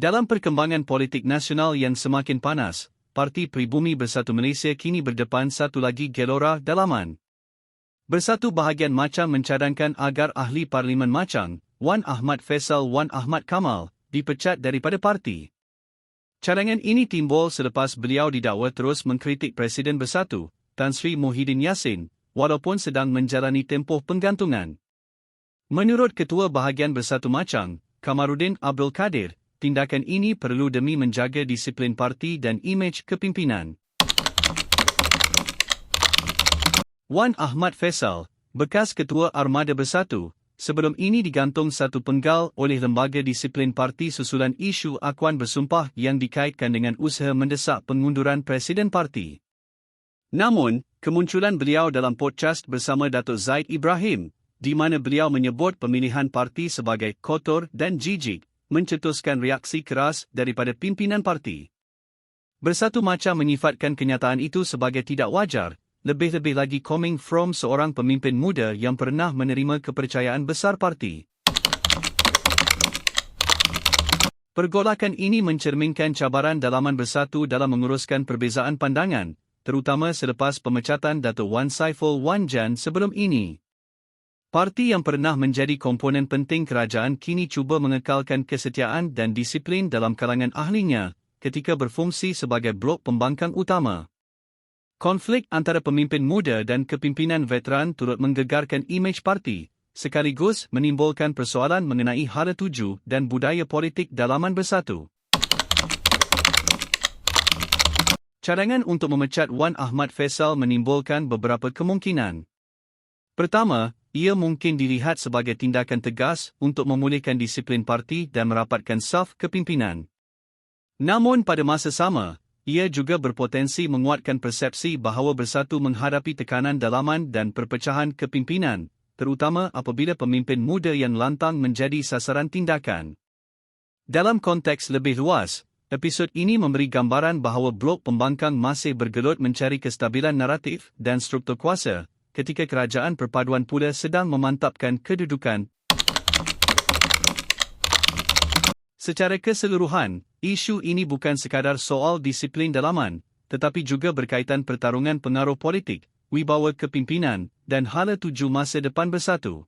Dalam perkembangan politik nasional yang semakin panas, Parti Pribumi Bersatu Malaysia kini berdepan satu lagi gelora dalaman. Bersatu bahagian Macang mencadangkan agar ahli Parlimen Macang, Wan Ahmad Faisal Wan Ahmad Kamal, dipecat daripada parti. Cadangan ini timbul selepas beliau didakwa terus mengkritik Presiden Bersatu, Tan Sri Muhyiddin Yassin, walaupun sedang menjalani tempoh penggantungan. Menurut Ketua Bahagian Bersatu Macang, Kamarudin Abdul Kadir, tindakan ini perlu demi menjaga disiplin parti dan imej kepimpinan. Wan Ahmad Faisal, bekas Ketua Armada Bersatu, sebelum ini digantung satu penggal oleh Lembaga Disiplin Parti susulan isu akuan bersumpah yang dikaitkan dengan usaha mendesak pengunduran Presiden Parti. Namun, kemunculan beliau dalam podcast bersama Datuk Zaid Ibrahim, di mana beliau menyebut pemilihan parti sebagai kotor dan jijik, mencetuskan reaksi keras daripada pimpinan parti. Bersatu macam menyifatkan kenyataan itu sebagai tidak wajar, lebih-lebih lagi coming from seorang pemimpin muda yang pernah menerima kepercayaan besar parti. Pergolakan ini mencerminkan cabaran dalaman bersatu dalam menguruskan perbezaan pandangan, terutama selepas pemecatan Dato' Wan Saiful Wan Jan sebelum ini. Parti yang pernah menjadi komponen penting kerajaan kini cuba mengekalkan kesetiaan dan disiplin dalam kalangan ahlinya ketika berfungsi sebagai blok pembangkang utama. Konflik antara pemimpin muda dan kepimpinan veteran turut menggegarkan imej parti, sekaligus menimbulkan persoalan mengenai hala tuju dan budaya politik dalaman bersatu. Cadangan untuk memecat Wan Ahmad Faisal menimbulkan beberapa kemungkinan. Pertama, ia mungkin dilihat sebagai tindakan tegas untuk memulihkan disiplin parti dan merapatkan saf kepimpinan. Namun pada masa sama, ia juga berpotensi menguatkan persepsi bahawa bersatu menghadapi tekanan dalaman dan perpecahan kepimpinan, terutama apabila pemimpin muda yang lantang menjadi sasaran tindakan. Dalam konteks lebih luas, episod ini memberi gambaran bahawa blok pembangkang masih bergelut mencari kestabilan naratif dan struktur kuasa, ketika kerajaan perpaduan pula sedang memantapkan kedudukan. Secara keseluruhan, isu ini bukan sekadar soal disiplin dalaman, tetapi juga berkaitan pertarungan pengaruh politik, wibawa kepimpinan, dan hala tuju masa depan bersatu.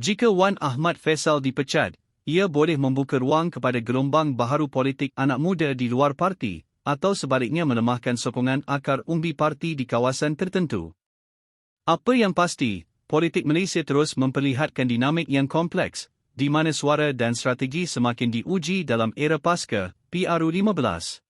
Jika Wan Ahmad Faisal dipecat, ia boleh membuka ruang kepada gelombang baharu politik anak muda di luar parti, atau sebaliknya melemahkan sokongan akar umbi parti di kawasan tertentu. Apa yang pasti, politik Malaysia terus memperlihatkan dinamik yang kompleks, di mana suara dan strategi semakin diuji dalam era pasca PRU 15.